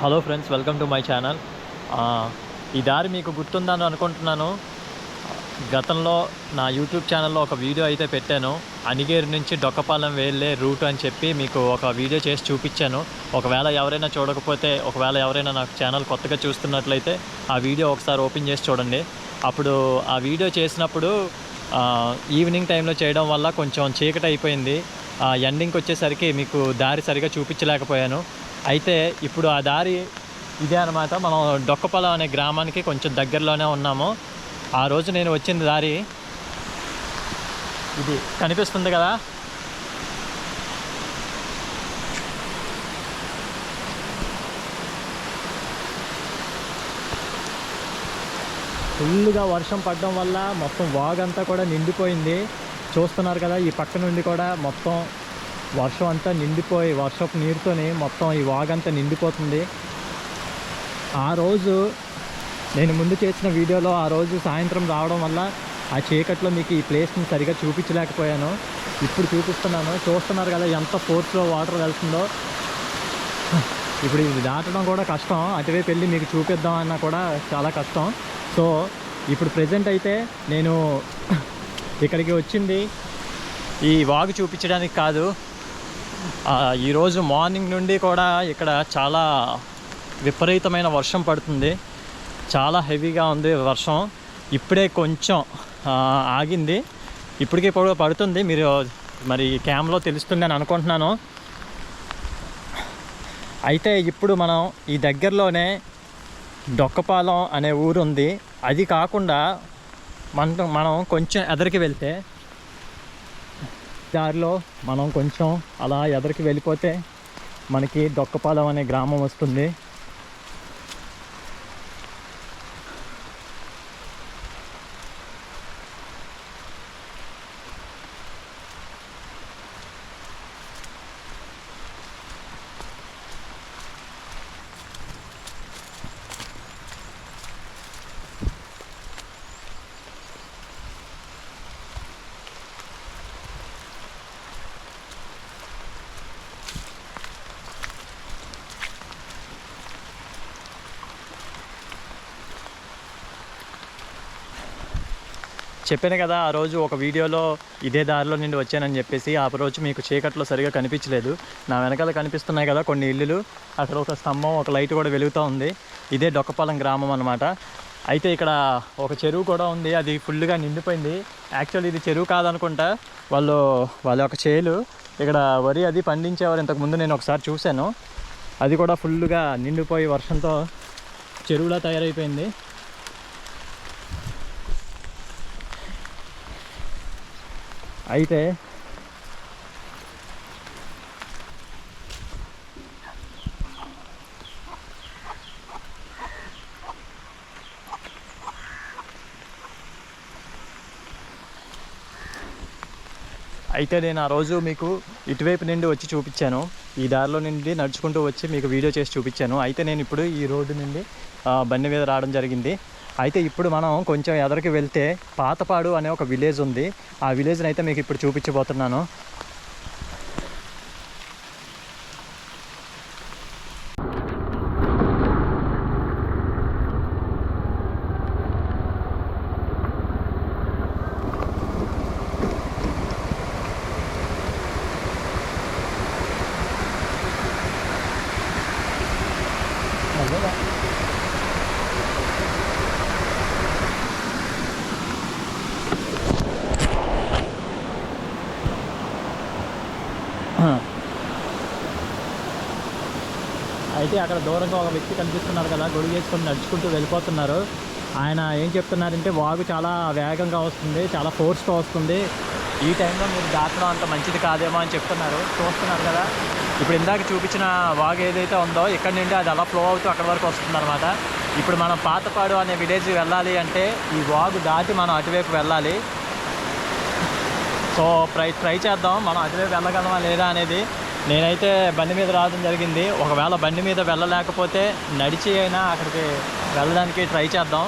Hello friends welcome to my channel ఈ దారి మీకు గుర్తుందని అనుకుంటున్నాను. గతంలో నా యూట్యూబ్ ఛానల్లో ఒక వీడియో అయితే పెట్టాను. అనిగేరు నుంచి డొక్కపాలెం వెళ్ళే రూట్ అని చెప్పి మీకు ఒక వీడియో చేసి చూపించాను. ఒకవేళ ఎవరైనా చూడకపోతే ఒకవేళ ఎవరైనా నాకు ఛానల్ కొత్తగా చూస్తున్నట్లయితే ఆ వీడియో ఒకసారి ఓపెన్ చేసి చూడండి. అప్పుడు ఆ వీడియో చేసినప్పుడు ఈవినింగ్ టైంలో చేయడం వల్ల కొంచెం చీకటి అయిపోయింది. ఆ ఎండింగ్కి వచ్చేసరికి మీకు దారి సరిగా చూపించలేకపోయాను. అయితే ఇప్పుడు ఆ దారి ఇదే అనమాట మనం డొక్కపొలం అనే గ్రామానికి కొంచెం దగ్గరలోనే ఉన్నాము. ఆ రోజు నేను వచ్చిన దారి ఇది కనిపిస్తుంది కదా? ఫుల్గా వర్షం పడడం వల్ల మొత్తం వాగంతా కూడా నిండిపోయింది. చూస్తున్నారు కదా ఈ పక్క నుండి కూడా మొత్తం వర్షం అంతా నిండిపోయి వర్షపు నీరుతోని మొత్తం ఈ వాగంతా నిండిపోతుంది. ఆ రోజు నేను ముందు చేసిన వీడియోలో ఆ రోజు సాయంత్రం రావడం వల్ల ఆ చీకట్లో మీకు ఈ ప్లేస్ని సరిగా చూపించలేకపోయాను. ఇప్పుడు చూపిస్తున్నాను. చూస్తున్నారు కదా ఎంత ఫోర్స్లో వాటర్ వెళ్తుందో. ఇప్పుడు ఇది దాటడం కూడా కష్టం. అటువైపు వెళ్ళి మీకు చూపిద్దామన్నా కూడా చాలా కష్టం. సో ఇప్పుడు ప్రజెంట్ అయితే నేను ఇక్కడికి వచ్చింది. ఈ వాగు చూపించడానికి కాదు. ఈరోజు మార్నింగ్ నుండి కూడా ఇక్కడ చాలా విపరీతమైన వర్షం పడుతుంది. చాలా హెవీగా ఉంది వర్షం. ఇప్పుడే కొంచెం ఆగింది. ఇప్పటికీ ఇప్పుడు పడుతుంది. మీరు మరి క్యామ్లో తెలుస్తుంది అని అనుకుంటున్నాను. అయితే ఇప్పుడు మనం ఈ దగ్గరలోనే డొక్కపాలెం అనే ఊరు ఉంది అది కాకుండా మనం మనం కొంచెం ఎదరికి వెళ్తే దారిలో మనం కొంచెం అలా ఎదరికి వెళ్ళిపోతే మనకి దొక్కపాలెం అనే గ్రామం వస్తుంది. చెప్పాను కదా ఆ రోజు ఒక వీడియోలో ఇదే దారిలో నుండి వచ్చానని చెప్పేసి ఆ రోజు మీకు చీకట్లో సరిగా కనిపించలేదు. నా వెనకాల కనిపిస్తున్నాయి కదా కొన్ని ఇల్లులు. అక్కడ ఒక స్తంభం ఒక లైట్ కూడా వెలుగుతూ ఉంది. ఇదే డొక్కపాలెం గ్రామం అనమాట అయితే ఇక్కడ ఒక చెరువు కూడా ఉంది. అది ఫుల్గా నిండిపోయింది. యాక్చువల్లీ ఇది చెరువు కాదనుకుంటా. వాళ్ళు వాళ్ళ యొక్క చేలు. ఇక్కడ వరి అది పండించేవారు. ఇంతకుముందు నేను ఒకసారి చూశాను. అది కూడా ఫుల్గా నిండిపోయి వర్షంతో చెరువులా తయారైపోయింది. అయితే అయితే నేను ఆ రోజు మీకు ఇటువైపు నుండి వచ్చి చూపించాను. ఈ దారిలో నుండి నడుచుకుంటూ వచ్చి మీకు వీడియో చేసి చూపించాను. అయితే నేను ఇప్పుడు ఈ రోడ్డు నుండి బండి మీద రావడం జరిగింది. అయితే ఇప్పుడు మనం కొంచెం ఎదరికి వెళ్తే పాతపాడు అనే ఒక విలేజ్ ఉంది. ఆ విలేజ్ని అయితే మీకు ఇప్పుడు చూపించబోతున్నాను. అయితే అక్కడ దూరంగా ఒక వ్యక్తి కనిపిస్తున్నారు కదా గొడుగు వేసుకొని నడుచుకుంటూ వెళ్ళిపోతున్నారు. ఆయన ఏం చెప్తున్నారంటే వాగు చాలా వేగంగా వస్తుంది చాలా ఫోర్స్తో వస్తుంది. ఈ టైంలో మీరు దాటడం అంత మంచిది కాదేమో అని చెప్తున్నారు. చూస్తున్నారు కదా. ఇప్పుడు ఇందాక చూపించిన వాగు ఏదైతే ఉందో ఇక్కడ నుండి అది అలా ఫ్లో అవుతూ అక్కడ వరకు వస్తుందన్నమాట. ఇప్పుడు మనం పాతపాడు అనే విలేజ్ వెళ్ళాలి అంటే ఈ వాగు దాటి మనం అటువైపు వెళ్ళాలి. సో ట్రై ట్రై చేద్దాం. మనం అటువైపు వెళ్ళగలమా లేదా అనేది నేనైతే బండి మీద రావడం జరిగింది. ఒకవేళ బండి మీద వెళ్ళలేకపోతే నడిచి అయినా అక్కడికి వెళ్ళడానికి ట్రై చేద్దాం.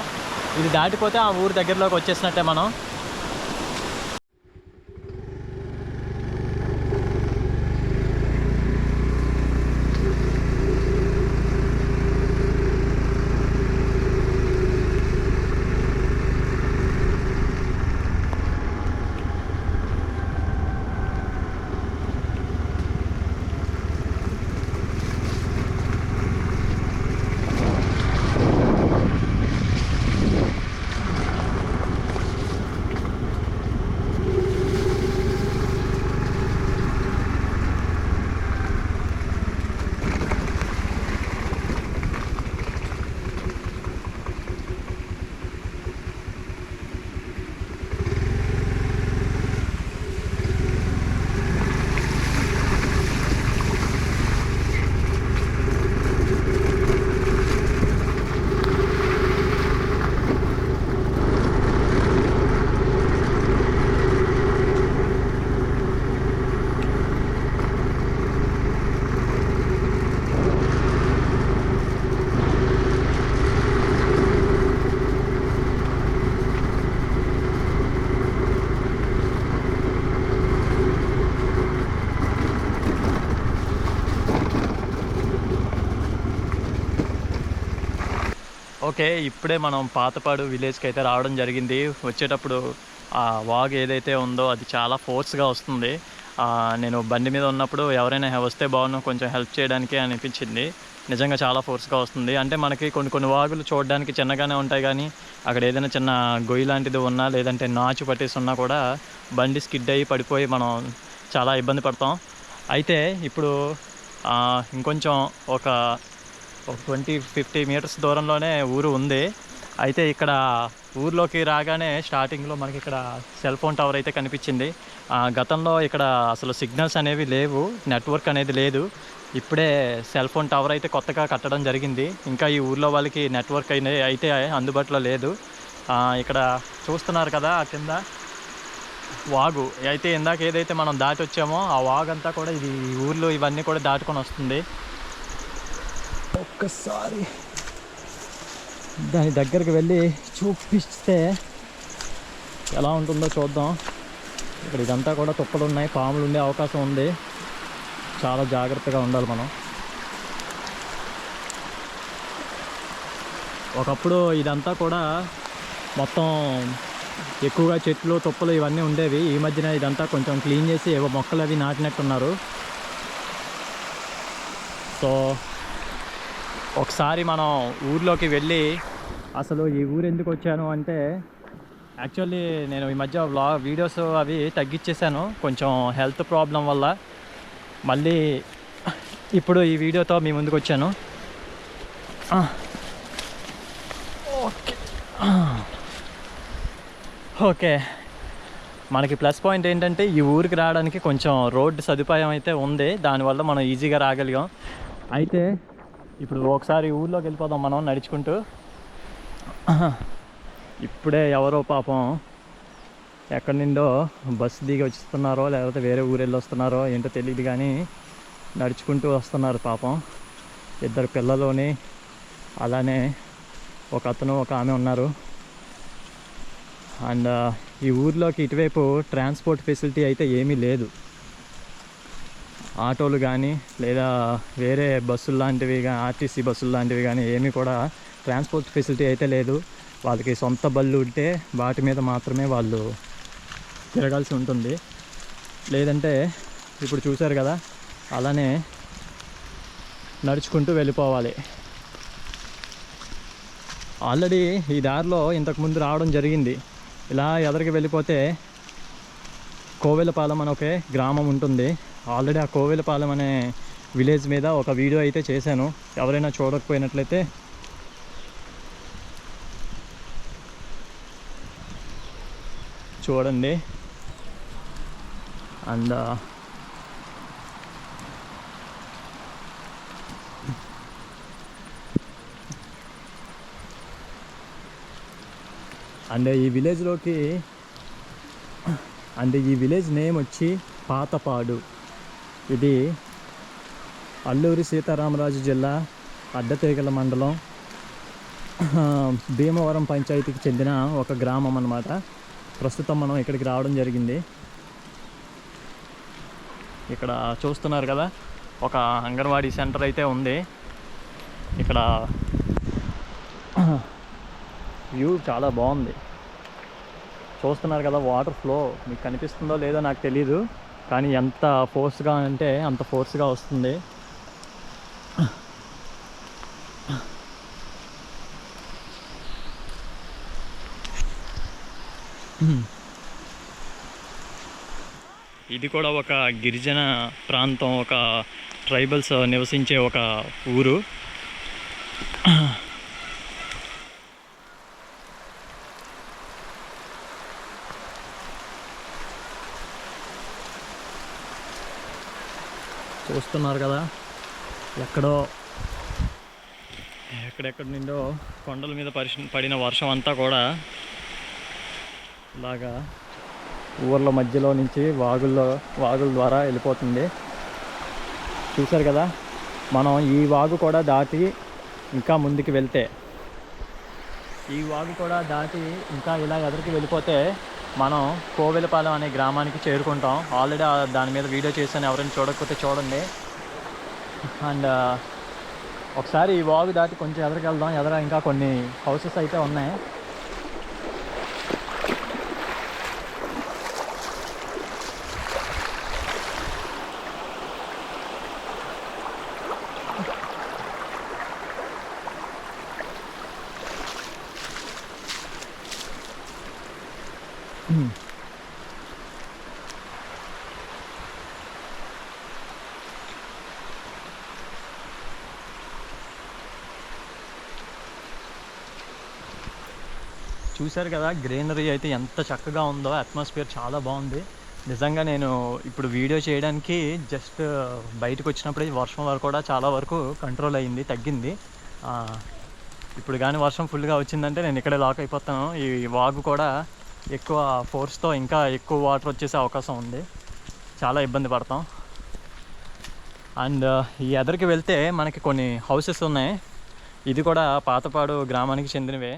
ఇది దాటిపోతే ఆ ఊరు దగ్గరలోకి వచ్చేసినట్టే మనం. ఓకే ఇప్పుడే మనం పాతపాడు విలేజ్కి అయితే రావడం జరిగింది. వచ్చేటప్పుడు ఆ వాగ్ ఏదైతే ఉందో అది చాలా ఫోర్స్గా వస్తుంది. నేను బండి మీద ఉన్నప్పుడు ఎవరైనా వస్తే బాగున్నా కొంచెం హెల్ప్ చేయడానికి అనిపించింది. నిజంగా చాలా ఫోర్స్గా వస్తుంది. అంటే మనకి కొన్ని కొన్ని వాగులు చూడడానికి చిన్నగానే ఉంటాయి కానీ అక్కడ ఏదైనా చిన్న గొయ్యి లాంటిది ఉన్నా లేదంటే నాచు పట్టేసి ఉన్నా కూడా బండి స్కిడ్ అయ్యి పడిపోయి మనం చాలా ఇబ్బంది పడతాం. అయితే ఇప్పుడు ఇంకొంచెం ఒక ఒక ట్వంటీ ఫిఫ్టీ మీటర్స్ దూరంలోనే ఊరు ఉంది. అయితే ఇక్కడ ఊర్లోకి రాగానే స్టార్టింగ్లో మనకి ఇక్కడ సెల్ ఫోన్ టవర్ అయితే కనిపించింది. గతంలో ఇక్కడ అసలు సిగ్నల్స్ అనేవి లేవు. నెట్వర్క్ అనేది లేదు. ఇప్పుడే సెల్ ఫోన్ టవర్ అయితే కొత్తగా కట్టడం జరిగింది. ఇంకా ఈ ఊర్లో వాళ్ళకి నెట్వర్క్ అయిన అయితే అందుబాటులో లేదు. ఇక్కడ చూస్తున్నారు కదా ఆ కింద వాగు. అయితే ఇందాక ఏదైతే మనం దాటి వచ్చామో ఆ వాగు అంతా కూడా ఇది ఊర్లో ఇవన్నీ కూడా దాటుకొని వస్తుంది. ఒక్కసారి దాని దగ్గరికి వెళ్ళి చూపిస్తే ఎలా ఉంటుందో చూద్దాం. ఇక్కడ ఇదంతా కూడా తుప్పలు ఉన్నాయి పాములు ఉండే అవకాశం ఉంది. చాలా జాగ్రత్తగా ఉండాలి మనం. ఒకప్పుడు ఇదంతా కూడా మొత్తం ఎక్కువగా చెట్లు తుప్పలు ఇవన్నీ ఉండేవి. ఈ మధ్యన ఇదంతా కొంచెం క్లీన్ చేసి ఏవో మొక్కలు అవి నాటినట్టున్నారు. సో ఒకసారి మనం ఊర్లోకి వెళ్ళి అసలు ఈ ఊరు ఎందుకు వచ్చాను? అంటే యాక్చువల్లీ నేను ఈ మధ్య వ్లాగ్ వీడియోస్ అవి తగ్గించేశాను కొంచెం హెల్త్ ప్రాబ్లం వల్ల. మళ్ళీ ఇప్పుడు ఈ వీడియోతో మీ ముందుకు వచ్చాను. ఓకే. ఓకే. మనకి ప్లస్ పాయింట్ ఏంటంటే ఈ ఊరికి రావడానికి కొంచెం రోడ్డు సదుపాయం అయితే ఉంది. దానివల్ల మనం ఈజీగా రాగలిగాం. అయితే ఇప్పుడు ఒకసారి ఊర్లోకి వెళ్ళిపోదాం మనం నడుచుకుంటూ. ఇప్పుడే ఎవరో పాపం ఎక్కడి నుండో బస్సు దిగి వస్తున్నారో లేకపోతే వేరే ఊరు వెళ్ళి వస్తున్నారో ఏంటో తెలియదు కానీ నడుచుకుంటూ వస్తున్నారు పాపం. ఇద్దరు పిల్లలోని అలానే ఒక అతను ఒక ఆమె ఉన్నారు. అండ్ ఈ ఊర్లోకి ఇటువైపు ట్రాన్స్పోర్ట్ ఫెసిలిటీ అయితే ఏమీ లేదు. ఆటోలు కానీ లేదా వేరే బస్సులు లాంటివి కానీ ఆర్టీసీ బస్సులు లాంటివి కానీ ఏమీ కూడా ట్రాన్స్పోర్ట్ ఫెసిలిటీ అయితే లేదు. వాళ్ళకి సొంత బళ్ళు ఉంటే వాటి మీద మాత్రమే వాళ్ళు తిరగాల్సి ఉంటుంది. లేదంటే ఇప్పుడు చూశారు కదా అలానే నడుచుకుంటూ వెళ్ళిపోవాలి. ఆల్రెడీ ఈ దారిలో ఇంతకుముందు రావడం జరిగింది. ఇలా ఎదరికి వెళ్ళిపోతే కోవెలపాలెం అని ఒకే గ్రామం ఉంటుంది. ఆల్రెడీ ఆ కోవెలపాలెం అనే విలేజ్ మీద ఒక వీడియో అయితే చేశాను. ఎవరైనా చూడకపోయినట్లయితే చూడండి. అండ్ అండ్ ఈ విలేజ్లోకి అండ్ ఈ విలేజ్ నేమ్ వచ్చి పాతపాడు. ఇది అల్లూరి సీతారామరాజు జిల్లా అడ్డతీగల మండలం. భీమవరం పంచాయతీకి చెందిన ఒక గ్రామం అన్నమాట. ప్రస్తుతం మనం ఇక్కడికి రావడం జరిగింది. ఇక్కడ చూస్తున్నారు కదా ఒక అంగన్వాడీ సెంటర్ అయితే ఉంది. ఇక్కడ వ్యూ చాలా బాగుంది. చూస్తున్నారు కదా వాటర్ ఫ్లో మీకు కనిపిస్తుందో లేదో నాకు తెలీదు. కానీ ఎంత ఫోర్స్గా అంటే అంత ఫోర్స్గా వస్తుంది. ఇది కూడా ఒక గిరిజన ప్రాంతం ఒక ట్రైబల్స్ నివసించే ఒక ఊరు. చూస్తున్నారు కదా. ఎక్కడో ఎక్కడెక్కడి నుండో కొండల మీద పరిశ పడిన వర్షం అంతా కూడా ఇలాగా ఊర్ల మధ్యలో నుంచి వాగుల్లో వాగుల ద్వారా వెళ్ళిపోతుంది. చూశారు కదా? మనం ఈ వాగు కూడా దాటి ఇంకా ముందుకు వెళ్తే ఈ వాగు కూడా దాటి ఇంకా ఇలా ఎదురికి వెళ్ళిపోతే మనం కోవెలపాలెం అనే గ్రామానికి చేరుకుంటాం. ఆల్రెడీ దాని మీద వీడియో చేశాను. ఎవరైనా చూడకపోతే చూడండి. అండ్ ఒకసారి ఈ వాగు దాటి కొంచెం ఎదరికి వెళ్దాం ఎదర ఇంకా కొన్ని హౌసెస్ అయితే ఉన్నాయి. చూశారు కదా గ్రీనరీ అయితే ఎంత చక్కగా ఉందో అట్మాస్ఫియర్ చాలా బాగుంది. నిజంగా నేను ఇప్పుడు వీడియో చేయడానికి జస్ట్ బయటకు వచ్చినప్పుడే వర్షం వరకు కూడా చాలా వరకు కంట్రోల్ అయ్యింది తగ్గింది. ఇప్పుడు కానీ వర్షం ఫుల్గా వచ్చిందంటే నేను ఇక్కడే లాక్ అయిపోతాను. ఈ వాగు కూడా ఎక్కువ ఫోర్స్తో ఇంకా ఎక్కువ వాటర్ వచ్చేసే అవకాశం ఉంది. చాలా ఇబ్బంది పడతాం. అండ్ ఈ ఎదరికి వెళ్తే మనకి కొన్ని హౌసెస్ ఉన్నాయి. ఇది కూడా పాతపాడు గ్రామానికి చెందినవే.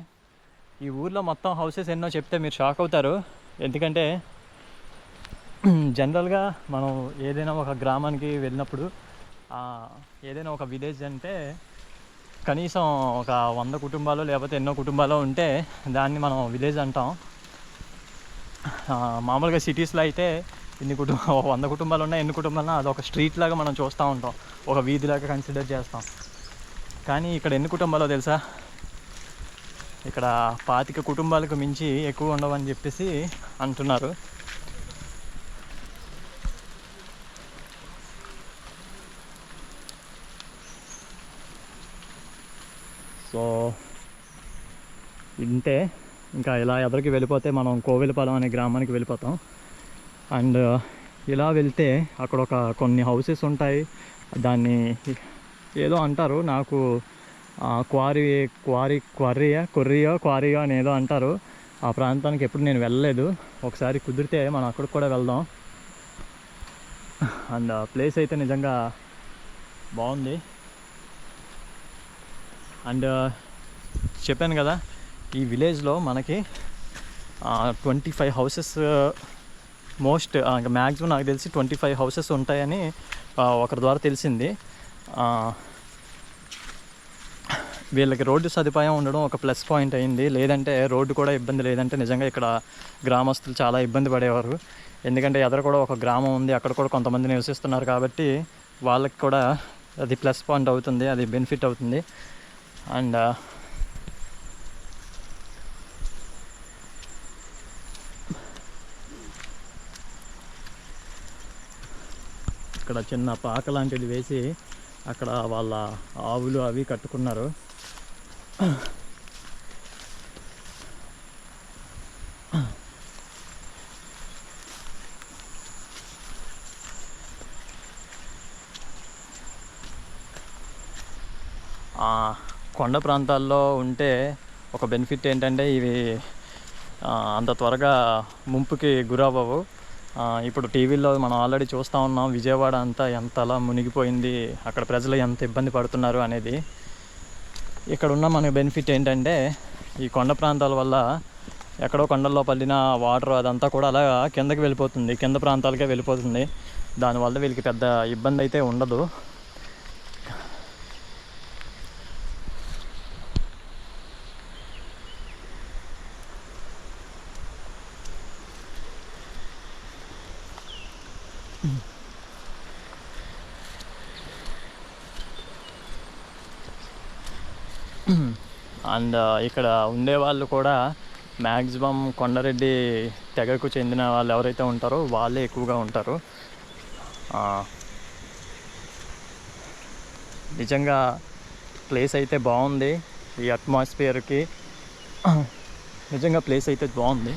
ఈ ఊర్లో మొత్తం హౌసెస్ ఎన్నో చెప్తే మీరు షాక్ అవుతారు. ఎందుకంటే జనరల్గా మనం ఏదైనా ఒక గ్రామానికి వెళ్ళినప్పుడు ఏదైనా ఒక విలేజ్ అంటే కనీసం ఒక వంద కుటుంబాలు లేకపోతే ఎన్నో కుటుంబాలు ఉంటే దాన్ని మనం విలేజ్ అంటాం. మామూలుగా సిటీస్లో అయితే ఇన్ని కుటుంబ వంద కుటుంబాలు ఉన్నాయి ఎన్ని కుటుంబాలన్నా అది ఒక స్ట్రీట్ లాగా మనం చూస్తూ ఉంటాం. ఒక వీధిలాగా కన్సిడర్ చేస్తాం. కానీ ఇక్కడ ఎన్ని కుటుంబాలో తెలుసా? ఇక్కడ పాతిక కుటుంబాలకు మించి ఎక్కువ ఉండవని చెప్పేసి అంటున్నారు. సో ఇంటే ఇంకా ఇలా ఎదరికి వెళ్ళిపోతే మనం కోవెలపాలెం అనే గ్రామానికి వెళ్ళిపోతాం. అండ్ ఇలా వెళ్తే అక్కడ ఒక కొన్ని హౌసెస్ ఉంటాయి. దాన్ని ఏదో అంటారు నాకు క్వారీ క్వారీ క్వర్రియా కొర్రియో క్వారీయో అని ఏదో అంటారు. ఆ ప్రాంతానికి ఎప్పుడు నేను వెళ్ళలేదు. ఒకసారి కుదిరితే మనం అక్కడికి కూడా వెళ్దాం. అండ్ ప్లేస్ అయితే నిజంగా బాగుంది. అండ్ చెప్పాను కదా ఈ విలేజ్లో మనకి ట్వంటీ ఫైవ్ హౌసెస్ మోస్ట్ ఇంకా మ్యాక్సిమం నాకు తెలిసి ట్వంటీ ఫైవ్ హౌసెస్ ఉంటాయని ఒకరి ద్వారా తెలిసింది. వీళ్ళకి రోడ్డు సదుపాయం ఉండడం ఒక ప్లస్ పాయింట్ అయింది. లేదంటే రోడ్డు కూడా ఇబ్బంది లేదంటే నిజంగా ఇక్కడ గ్రామస్తులు చాలా ఇబ్బంది పడేవారు. ఎందుకంటే ఎదర కూడా ఒక గ్రామం ఉంది అక్కడ కూడా కొంతమంది నివసిస్తున్నారు కాబట్టి వాళ్ళకి కూడా అది ప్లస్ పాయింట్ అవుతుంది అది బెనిఫిట్ అవుతుంది. అండ్ ఇక్కడ చిన్న పాక లాంటిది వేసి అక్కడ వాళ్ళ ఆవులు అవి కట్టుకున్నారు. కొండ ప్రాంతాల్లో ఉంటే ఒక బెనిఫిట్ ఏంటంటే ఇవి అంత త్వరగా ముంపుకి గురవ్వవు. ఇప్పుడు టీవీలో మనం ఆల్రెడీ చూస్తూ ఉన్నాం విజయవాడ అంతా ఎంతలా మునిగిపోయింది అక్కడ ప్రజలు ఎంత ఇబ్బంది పడుతున్నారు అనేది. ఇక్కడ ఉన్న మన బెనిఫిట్ ఏంటంటే ఈ కొండ ప్రాంతాల వల్ల ఎక్కడో కొండల్లో పల్లిన వాటర్ అదంతా కూడా అలా కిందకి వెళ్ళిపోతుంది కింద ప్రాంతాలకే వెళ్ళిపోతుంది. దానివల్ల వీళ్ళకి పెద్ద ఇబ్బంది అయితే ఉండదు. అండ్ ఇక్కడ ఉండే వాళ్ళు కూడా మ్యాక్సిమం కొండారెడ్డి తెగకు చెందిన వాళ్ళు ఎవరైతే ఉంటారో వాళ్ళే ఎక్కువగా ఉంటారు. నిజంగా ప్లేస్ అయితే బాగుంది. ఈ అట్మాస్ఫియర్కి నిజంగా ప్లేస్ అయితే బాగుంది.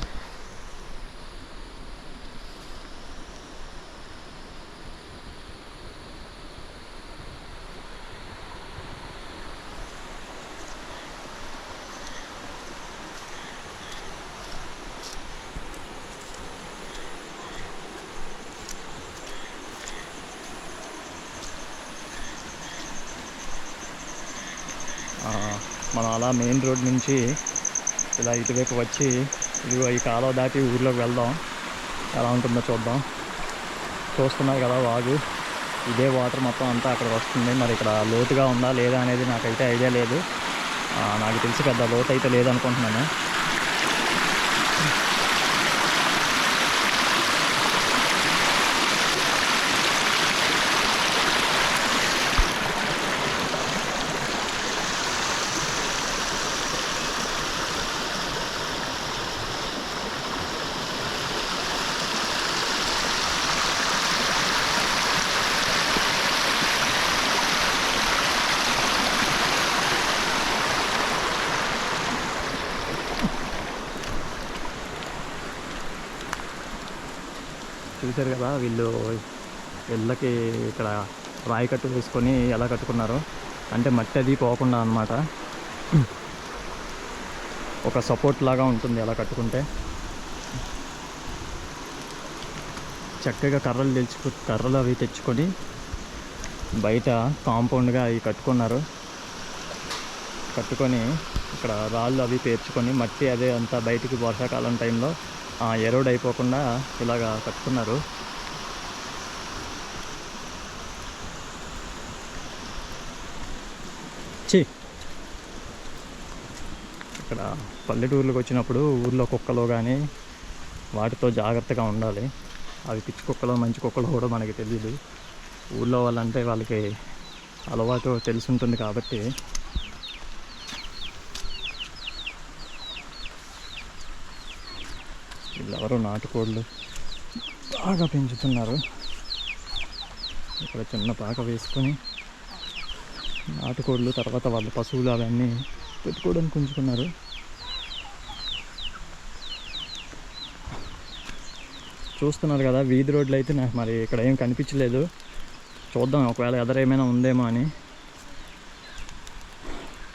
అలా మెయిన్ రోడ్ నుంచి ఇలా ఇటువైపు వచ్చి ఇదిగో ఈ కాలువ దాటి ఊర్లోకి వెళ్దాం. ఎలా ఉంటుందో చూద్దాం. చూస్తున్నారు కదా వాగు. ఇదే వాటర్ మొత్తం అంతా అక్కడ వస్తుంది. మరి ఇక్కడ లోతుగా ఉందా లేదా అనేది నాకైతే ఐడియా లేదు. నాకు తెలిసి పెద్ద లోతు అయితే లేదనుకుంటున్నాను. చూశారు కదా వీళ్ళు ఇళ్ళకి ఇక్కడ రాయి కట్టు వేసుకొని ఎలా కట్టుకున్నారు. అంటే మట్టి అది పోకుండా అన్నమాట. ఒక సపోర్ట్ లాగా ఉంటుంది అలా కట్టుకుంటే. చక్కగా కర్రలు తెచ్చుకు కర్రలు అవి తెచ్చుకొని బయట కాంపౌండ్గా అవి కట్టుకున్నారు. కట్టుకొని ఇక్కడ రాళ్ళు అవి పేర్చుకొని మట్టి అదే అంతా బయటికి వర్షాకాలం టైంలో ఎరోడ్ అయిపోకుండా ఇలాగా కట్టుకున్నారు. చి ఇక్కడ పల్లెటూర్లకు వచ్చినప్పుడు ఊర్లో కుక్కలు కానీ వాటితో జాగ్రత్తగా ఉండాలి. అవి పిచ్చి కుక్కలు మంచి కుక్కలు కూడా మనకి తెలియదు ఊళ్ళో వాళ్ళంటే వాళ్ళకి అలవాటు తెలిసి ఉంటుంది కాబట్టి వీళ్ళెవరో నాటుకోళ్ళు బాగా పెంచుతున్నారు. ఇక్కడ చిన్న పాక వేసుకొని నాటుకోళ్ళు తర్వాత వాళ్ళ పశువులు అవన్నీ పెట్టుకోవడానికి ఉంచుకున్నారు చూస్తున్నారు కదా వీధి రోడ్లు అయితే నాకు మరి ఇక్కడ ఏం కనిపించలేదు. చూద్దాం ఒకవేళ ఎదర ఏమైనా ఉందేమో అని.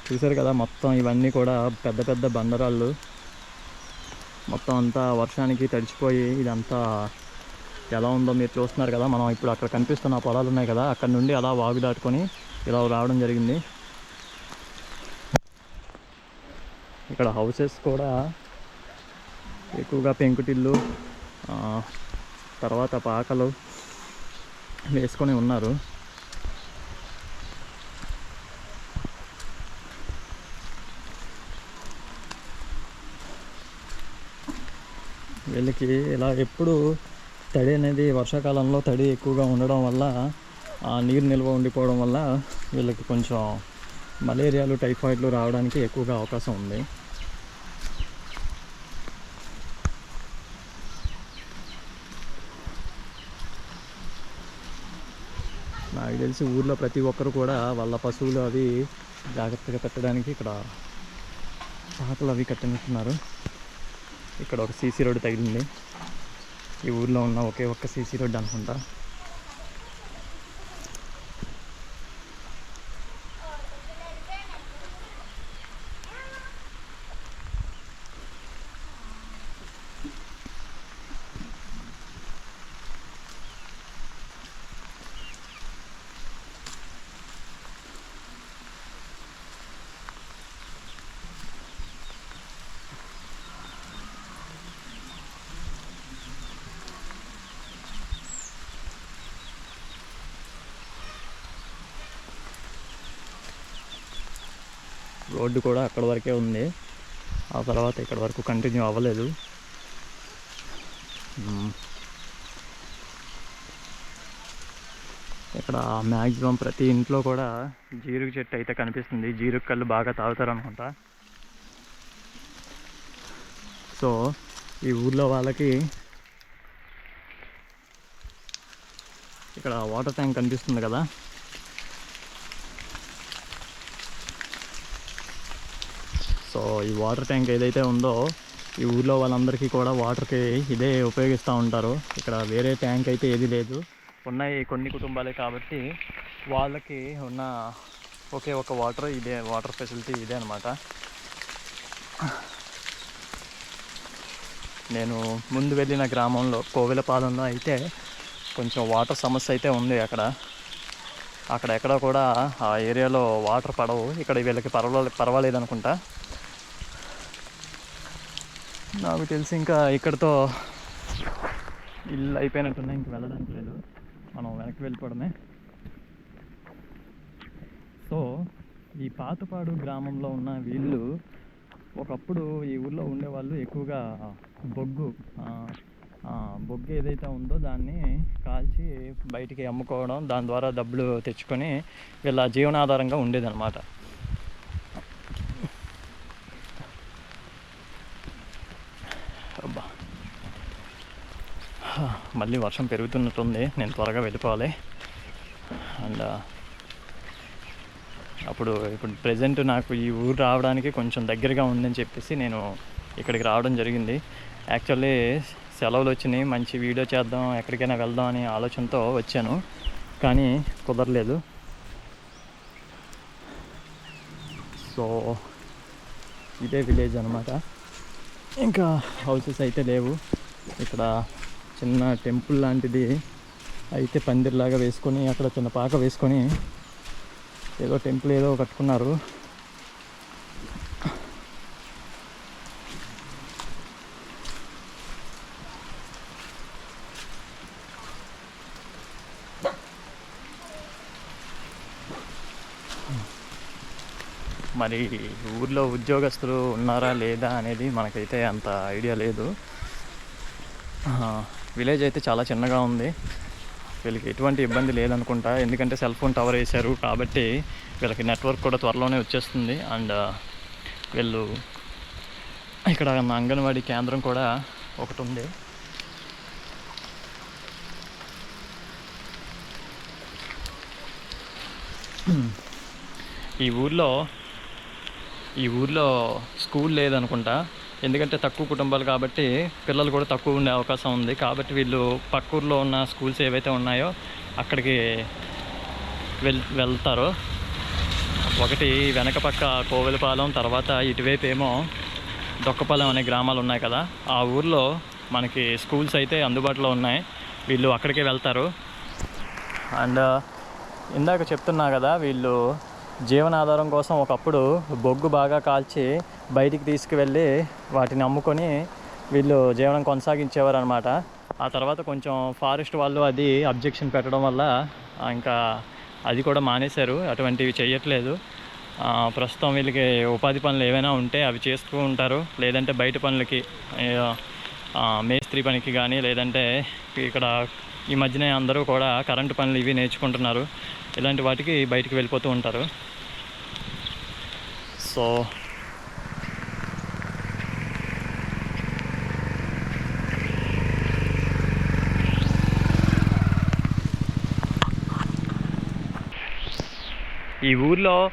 చూశారు కదా మొత్తం ఇవన్నీ కూడా పెద్ద పెద్ద బండరాళ్ళు. మొత్తం అంతా వర్షానికి తడిచిపోయి ఇదంతా ఎలా ఉందో మీరు చూస్తున్నారు కదా మనం ఇప్పుడు అక్కడ కనిపిస్తున్న పొలాలు ఉన్నాయి కదా అక్కడ నుండి అలా వాగు దాటుకొని ఇలా రావడం జరిగింది. ఇక్కడ హౌసెస్ కూడా ఎక్కువగా పెంకుటిల్లు తర్వాత పాకలు వేసుకొని ఉన్నారు. వీళ్ళకి ఇలా ఎప్పుడు తడి అనేది వర్షాకాలంలో తడి ఎక్కువగా ఉండడం వల్ల ఆ నీరు నిల్వ ఉండిపోవడం వల్ల వీళ్ళకి కొంచెం మలేరియాలు టైఫాయిడ్లు రావడానికి ఎక్కువగా అవకాశం ఉంది. నాకు తెలిసి ఊర్లో ప్రతి ఒక్కరు కూడా వాళ్ళ పశువులు అవి జాగ్రత్తగా పెట్టడానికి ఇక్కడ పాకలు అవి కట్టినట్టున్నారు. ఇక్కడ ఒక సీసీ రోడ్డు తగిలింది. ఈ ఊర్లో ఉన్న ఒకే ఒక్క సీసీ రోడ్డు అనుకుంటా. రోడ్డు కూడా అక్కడ వరకే ఉంది. ఆ తర్వాత ఇక్కడ వరకు కంటిన్యూ అవ్వలేదు. ఇక్కడ మ్యాక్సిమం ప్రతి ఇంట్లో కూడా జీరుగు చెట్టు అయితే కనిపిస్తుంది. జీరుగు కళ్ళు బాగా తాగుతారు అనుకుంటా. సో ఈ ఊర్లో వాళ్ళకి ఇక్కడ వాటర్ ట్యాంక్ కనిపిస్తుంది కదా. సో ఈ వాటర్ ట్యాంక్ ఏదైతే ఉందో ఈ ఊర్లో వాళ్ళందరికీ కూడా వాటర్కి ఇదే ఉపయోగిస్తూ ఉంటారు. ఇక్కడ వేరే ట్యాంక్ అయితే ఏది లేదు. ఉన్నాయి కొన్ని కుటుంబాలే కాబట్టి వాళ్ళకి ఉన్న ఒకే ఒక వాటర్ ఇదే వాటర్ ఫెసిలిటీ ఇదే అనమాట నేను ముందు వెళ్ళిన గ్రామంలో కోవెలపాలెంలో అయితే కొంచెం వాటర్ సమస్య అయితే ఉంది అక్కడ. అక్కడ ఎక్కడ కూడా ఆ ఏరియాలో వాటర్ పడవు. ఇక్కడ వీళ్ళకి పర్వాలేదు పర్వాలేదు అనుకుంటా నాకు తెలిసి ఇంకా ఇక్కడతో ఇల్లు అయిపోయినట్టున్నా ఇంక వెళ్ళడానికి లేదు. మనం వెనక్కి వెళ్ళిపోవడమే. సో ఈ పాతపాడు గ్రామంలో ఉన్న వీళ్ళు ఒకప్పుడు ఈ ఊళ్ళో ఉండేవాళ్ళు ఎక్కువగా బొగ్గు బొగ్గు ఏదైతే ఉందో దాన్ని కాల్చి బయటికి అమ్ముకోవడం దాని ద్వారా డబ్బులు తెచ్చుకొని వీళ్ళ జీవనాధారంగా ఉండేదన్నమాట. మళ్ళీ వర్షం పెరుగుతున్నట్టుంది. నేను త్వరగా వెళ్ళిపోవాలి. అండ్ అప్పుడు ఇప్పుడు ప్రజెంట్ నాకు ఈ ఊరు రావడానికి కొంచెం దగ్గరగా ఉందని చెప్పేసి నేను ఇక్కడికి రావడం జరిగింది. యాక్చువల్లీ సెలవులు వచ్చినాయి. మంచి వీడియో చేద్దాం ఎక్కడికైనా వెళ్దాం అనే ఆలోచనతో వచ్చాను. కానీ కుదరలేదు. సో ఇదే విలేజ్ అనమాట ఇంకా హౌసెస్ అయితే లేవు. ఇక్కడ చిన్న టెంపుల్ లాంటిది అయితే పందిర్లాగా వేసుకొని అక్కడ చిన్న పాక వేసుకొని ఏదో టెంపుల్ ఏదో కట్టుకున్నారు. మరి ఊర్లో ఉద్యోగస్తులు ఉన్నారా లేదా అనేది మనకైతే అంత ఐడియా లేదు. విలేజ్ అయితే చాలా చిన్నగా ఉంది. వీళ్ళకి ఎటువంటి ఇబ్బంది లేదనుకుంటా. ఎందుకంటే సెల్ ఫోన్ టవర్ వేశారు కాబట్టి వీళ్ళకి నెట్వర్క్ కూడా త్వరలోనే వచ్చేస్తుంది. అండ్ వీళ్ళు ఇక్కడ అంగన్వాడీ కేంద్రం కూడా ఒకటి ఉంది. ఈ ఊర్లో ఈ ఊర్లో స్కూల్ లేదనుకుంటా. ఎందుకంటే తక్కువ కుటుంబాలు కాబట్టి పిల్లలు కూడా తక్కువ ఉండే అవకాశం ఉంది. కాబట్టి వీళ్ళు పక్క ఊర్లో ఉన్న స్కూల్స్ ఏవైతే ఉన్నాయో అక్కడికి వెల్ వెళ్తారు. ఒకటి వెనక పక్క కోవెలపాలెం తర్వాత ఇటువైపు ఏమో దొక్కపాలెం అనే గ్రామాలు ఉన్నాయి కదా. ఆ ఊర్లో మనకి స్కూల్స్ అయితే అందుబాటులో ఉన్నాయి. వీళ్ళు అక్కడికే వెళ్తారు. అండ్ ఇందాక చెప్తున్నా కదా వీళ్ళు జీవనాధారం కోసం ఒకప్పుడు బొగ్గు బాగా కాల్చి బయటికి తీసుకువెళ్ళి వాటిని అమ్ముకొని వీళ్ళు జీవనం కొనసాగించేవారు అనమాట ఆ తర్వాత కొంచెం ఫారెస్ట్ వాళ్ళు అది అబ్జెక్షన్ పెట్టడం వల్ల ఇంకా అది కూడా మానేశారు. అటువంటివి చేయట్లేదు ప్రస్తుతం వీళ్ళకి ఉపాధి పనులు ఏవైనా ఉంటే అవి చేస్తూ ఉంటారు. లేదంటే బయట పనులకి మేస్త్రి పనికి కానీ లేదంటే ఇక్కడ ఈ మధ్యనే అందరూ కూడా కరెంటు పనులు ఇవి నేర్చుకుంటున్నారు. ఇలాంటి వాటికి బయటికి వెళ్ళిపోతూ ఉంటారు. సో ఈ ఊర్లో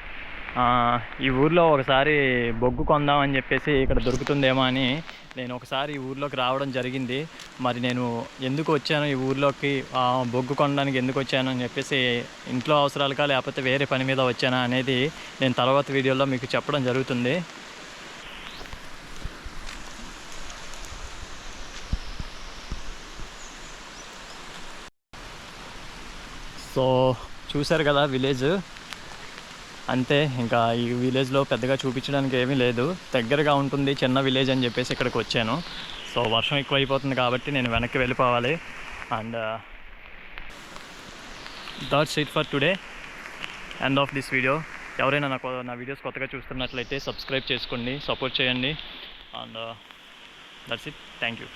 ఈ ఊర్లో ఒకసారి బొగ్గు కొందామని చెప్పేసి ఇక్కడ దొరుకుతుందేమో అని నేను ఒకసారి ఈ ఊర్లోకి రావడం జరిగింది. మరి నేను ఎందుకు వచ్చాను ఈ ఊర్లోకి? బొగ్గు కొనడానికి ఎందుకు వచ్చాను అని చెప్పేసి ఇంట్లో అవసరాలుగా లేకపోతే వేరే పని మీద వచ్చానా అనేది నేను తర్వాత వీడియోలో మీకు చెప్పడం జరుగుతుంది. సో చూశారు కదా విలేజ్. అంతే ఇంకా ఈ విలేజ్లో పెద్దగా చూపించడానికి ఏమీ లేదు. దగ్గరగా ఉంటుంది చిన్న విలేజ్ అని చెప్పేసి ఇక్కడికి వచ్చాను. సో వర్షం ఎక్కువ అయిపోతుంది కాబట్టి నేను వెనక్కి వెళ్ళిపోవాలి. And that's it for today end of this video ఎవరైనా నాకు నా వీడియోస్ కొత్తగా చూస్తున్నట్లయితే సబ్స్క్రైబ్ చేసుకోండి సపోర్ట్ చేయండి. And that's it thank you